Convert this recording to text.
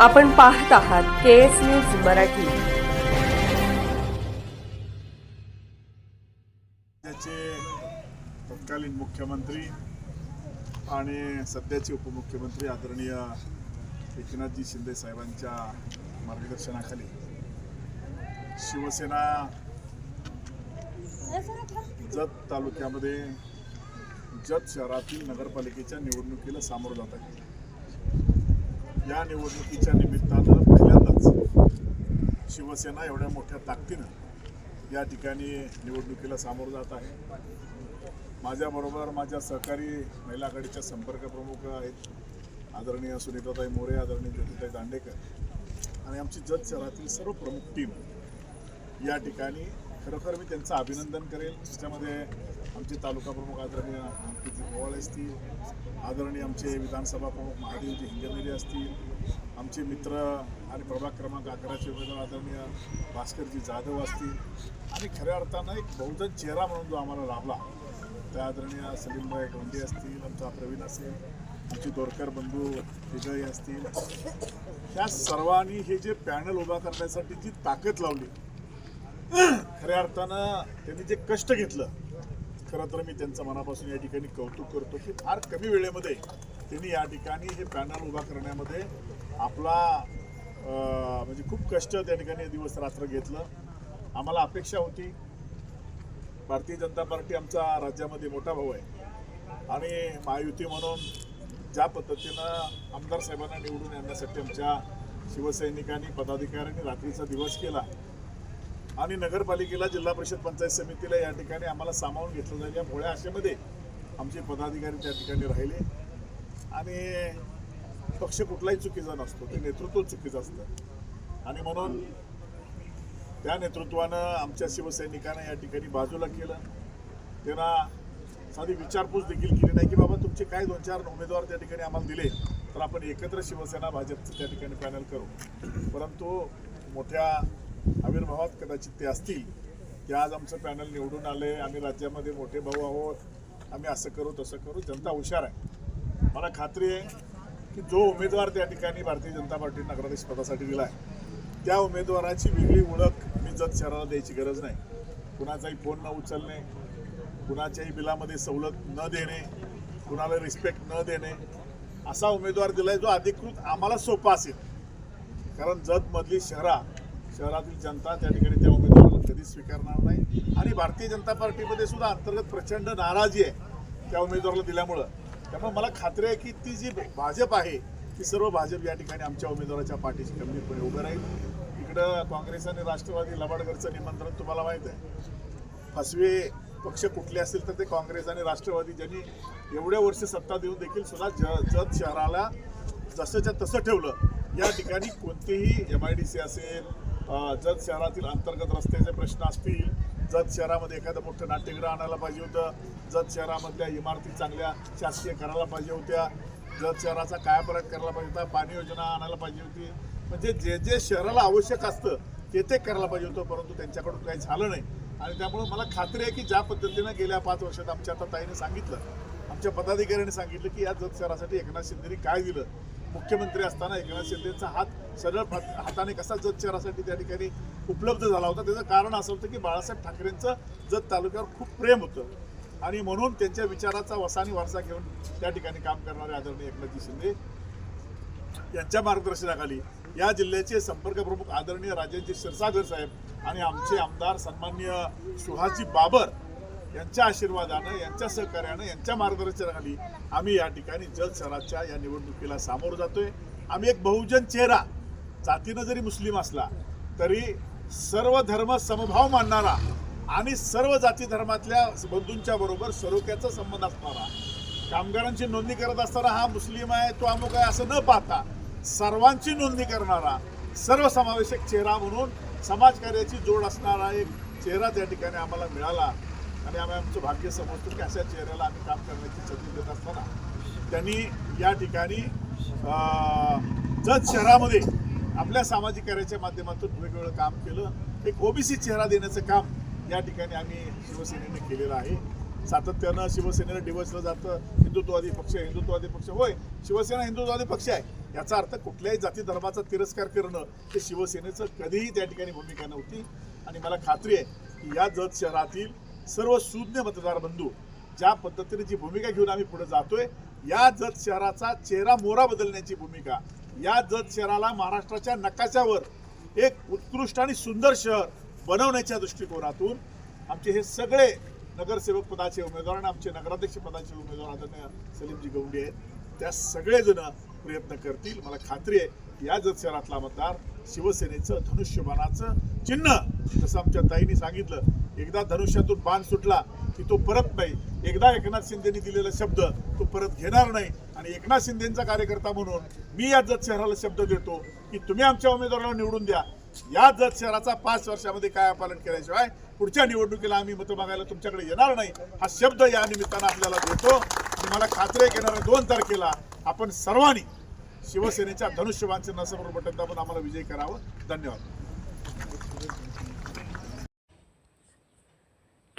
आपण पाहत आहात के एस न्यूज मराठी. तत्कालीन मुख्यमंत्री आणि सध्याचे उपमुख्यमंत्री आदरणीय एकनाथजी शिंदे साहेबांच्या मार्गदर्शनाखाली शिवसेना जत तालुक्यामध्ये जत शहरातील नगरपालिकेच्या निवडणुकीला सामोरं जात आहे. या निवडणुकीच्या निमित्तानं पहिल्यांदाच शिवसेना एवढ्या मोठ्या ताकदीनं या ठिकाणी निवडणुकीला सामोरं जात आहे. माझ्याबरोबर माझ्या सहकारी महिला आघाडीच्या संपर्क प्रमुख आहेत आदरणीय सुनीताताई मोरे आदरणीय ज्योतिताई दांडेकर आणि आमची जत शहरातील सर्व प्रमुख टीम या ठिकाणी खरोखर मी त्यांचं अभिनंदन करेल. त्याच्यामध्ये आमचे तालुका प्रमुख आदरणीय असतील आदरणीय आमचे विधानसभा प्रमुख महादेवजी हिंगणेरी असतील आमचे मित्र आणि प्रभाग क्रमांक अकराचे उमेदवार आदरणीय भास्करजी जाधव असतील आणि खऱ्या अर्थानं एक बहुजन चेहरा म्हणून जो आम्हाला लाभला त्या आदरणीय सलीमभाई गोंडे असतील आमचा प्रवीण असेल आमचे दोरकर बंधू विजयी असतील ह्या सर्वांनी हे जे पॅनल उभा करण्यासाठी जी ताकद लावली खऱ्या अर्थानं त्यांनी जे कष्ट घेतलं खरं तर मी त्यांचं मनापासून या ठिकाणी कौतुक करतो की फार कमी वेळेमध्ये त्यांनी या ठिकाणी हे पॅनल उभा करण्यामध्ये आपला म्हणजे खूप कष्ट त्या ठिकाणी दिवस रात्र घेतलं. आम्हाला अपेक्षा होती. भारतीय जनता पार्टी आमचा राज्यामध्ये मोठा भाऊ आहे. आणि महायुती म्हणून ज्या पद्धतीनं आमदार साहेबांना निवडून आणण्यासाठी आमच्या शिवसैनिकांनी पदाधिकाऱ्यांनी रात्रीचा दिवस केला आणि नगरपालिकेला जिल्हा परिषद पंचायत समितीला या ठिकाणी आम्हाला सामावून घेतलं जाईल. या भोळ्या आशेमध्ये आमचे पदाधिकारी त्या ठिकाणी राहिले. आणि पक्ष कुठलाही चुकीचा नसतो. ते नेतृत्व चुकीचं असतं. आणि म्हणून त्या नेतृत्वानं आमच्या शिवसैनिकांना या ठिकाणी बाजूला केलं. त्यांना साधी विचारपूस देखील केली नाही की बाबा तुमचे काय दोन चार उमेदवार त्या ठिकाणी आम्हाला दिले तर आपण एकत्र शिवसेना भाजपचं त्या ठिकाणी पॅनल करू. परंतु मोठ्या आविर्भावात कदाचित ते असतील की आज आमचं पॅनल निवडून आले आम्ही राज्यामध्ये मोठे भाऊ आहोत आम्ही असं करू तसं करू जनता हुशार आहे. मला खात्री आहे की जो उमेदवार त्या ठिकाणी भारतीय जनता पार्टी नगराध्यक्ष पदासाठी दिला आहे त्या उमेदवाराची वेगळी ओळख मी जत शहराला द्यायची गरज नाही. कुणाचाही फोन न उचलणे कुणाच्याही बिलामध्ये सवलत न देणे कुणाला रिस्पेक्ट न देणे असा उमेदवार दिला आहे जो अधिकृत आम्हाला सोपा असेल. कारण जतमधली शहरा शहरातील जनता त्या ठिकाणी त्या उमेदवाराला कधीच स्वीकारणार नाही. आणि भारतीय जनता पार्टीमध्ये सुद्धा अंतर्गत प्रचंड नाराजी आहे त्या उमेदवाराला दिल्यामुळं. त्यामुळे मला खात्री आहे की ती जी भाजप आहे ती सर्व भाजप या ठिकाणी आमच्या उमेदवाराच्या पाठीशी गंभीरपणे उभं राहील. इकडं काँग्रेस आणि राष्ट्रवादी लबाडगडचं निमंत्रण तुम्हाला माहीत आहे. फसवे पक्ष कुठले असतील तर ते काँग्रेस आणि राष्ट्रवादी ज्यांनी एवढ्या वर्ष सत्ता देऊन देखील सुद्धा ज जत शहराला जसंच्या तसं ठेवलं या ठिकाणी कोणतेही एम आय डी सी असेल जत शहरातील अंतर्गत रस्त्याचे प्रश्न असतील जत शहरामध्ये एखादं मोठं नाट्यगृह आणायला पाहिजे होतं जत शहरामधल्या इमारती चांगल्या शासकीय करायला पाहिजे होत्या जत शहराचा कायापालट करायला पाहिजे होता पाणी योजना आणायला पाहिजे होती. म्हणजे जे जे शहराला आवश्यक असतं ते ते करायला पाहिजे होतं परंतु त्यांच्याकडून काही झालं नाही. आणि त्यामुळं मला खात्री आहे की ज्या पद्धतीनं गेल्या पाच वर्षात आमच्या आता ताईने सांगितलं आमच्या पदाधिकाऱ्यांनी सांगितलं की या जत शहरासाठी एकनाथ शिंदेनी काय दिलं. मुख्यमंत्री असताना एकनाथ शिंदेचा हात सरळ हाताने कसा जत शहरासाठी त्या ठिकाणी उपलब्ध झाला होता त्याचं कारण असं होतं की बाळासाहेब ठाकरेंचं जत तालुक्यावर खूप प्रेम होतं. आणि म्हणून त्यांच्या विचाराचा वसानी वारसा घेऊन त्या ठिकाणी काम करणारे आदरणीय एकनाथजी शिंदे यांच्या मार्गदर्शनाखाली या जिल्ह्याचे संपर्क प्रमुख आदरणीय राजेंद्र क्षीरसागर साहेब आणि आमचे आमदार सन्मान्य सुहाजी बाबर यांच्या आशीर्वादानं यांच्या सहकार्यानं यांच्या मार्गदर्शनाखाली आम्ही या ठिकाणी जल शहराच्या या निवडणुकीला सामोरं जातोय. आम्ही एक बहुजन चेहरा जातीनं जरी मुस्लिम असला तरी सर्व धर्म समभाव मानणारा आणि सर्व जाती धर्मातल्या बंधूंच्या बरोबर सरोख्याचा संबंध असणारा कामगारांची नोंदणी करत असताना हा मुस्लिम आहे तो अमुक आहे असं न पाहता सर्वांची नोंदणी करणारा सर्वसमावेशक चेहरा म्हणून समाजकार्याची जोड असणारा एक चेहरा त्या ठिकाणी आम्हाला मिळाला. आणि आम्ही आमचं भाग्य समजतो की अशा चेहऱ्याला आम्ही काम करण्याची संधी देत असताना त्यांनी या ठिकाणी जत शहरामध्ये आपल्या सामाजिक कार्याच्या माध्यमातून वेगवेगळं काम केलं. एक ओबीसी चेहरा देण्याचं काम या ठिकाणी आम्ही शिवसेनेने केलेलं आहे. सातत्यानं शिवसेनेनं डिवचलं जातं. हिंदुत्ववादी पक्ष हिंदुत्ववादी पक्ष. होय शिवसेना हिंदुत्ववादी पक्ष आहे. याचा अर्थ कुठल्याही जाती धर्माचा तिरस्कार करणं हे शिवसेनेचं कधीही त्या ठिकाणी भूमिका नव्हती. आणि मला खात्री आहे की या जत शहरातील सर्व सुज्ञ मतदार बंधू ज्या पद्धतीने जी भूमिका घेऊन आम्ही पुढे जातोय या जत शहराचा चेहरा मोरा बदलण्याची भूमिका या जत शहराला महाराष्ट्राच्या नकाशावर एक उत्कृष्ट आणि सुंदर शहर बनवण्याच्या दृष्टिकोनातून आमचे हे सगळे नगरसेवक पदाचे उमेदवार आणि आमचे नगराध्यक्ष पदाचे उमेदवार आदरणीय सलीमजी गौंडी आहेत. त्या सगळेजण प्रयत्न करतील. मला खात्री आहे या जत शहरातला मतदार शिवसेनेचं धनुष्यबाणाचं चिन्ह जसं आमच्या ताईंनी सांगितलं एकदा धनुष्यातून बाण सुटला की तो परत नाही. एकदा एकनाथ शिंदेनी दिलेला शब्द तो परत घेणार नाही. आणि एकनाथ शिंदेचा कार्यकर्ता म्हणून मी या जत शहराला शब्द देतो की तुम्ही आमच्या उमेदवाराला निवडून द्या. या जत शहराचा पाच वर्षामध्ये काय पालन केल्याशिवाय पुढच्या निवडणुकीला आम्ही मतं मागायला तुमच्याकडे येणार नाही. हा शब्द या निमित्तानं आपल्याला देतो. तुम्हाला मला खात्री घेणाऱ्या येणाऱ्या दोन तारखेला आपण सर्वांनी शिवसेनेच्या धनुष्यबाण चिन्हासमोर बटन दाबून आम्हाला विजय करावं. धन्यवाद.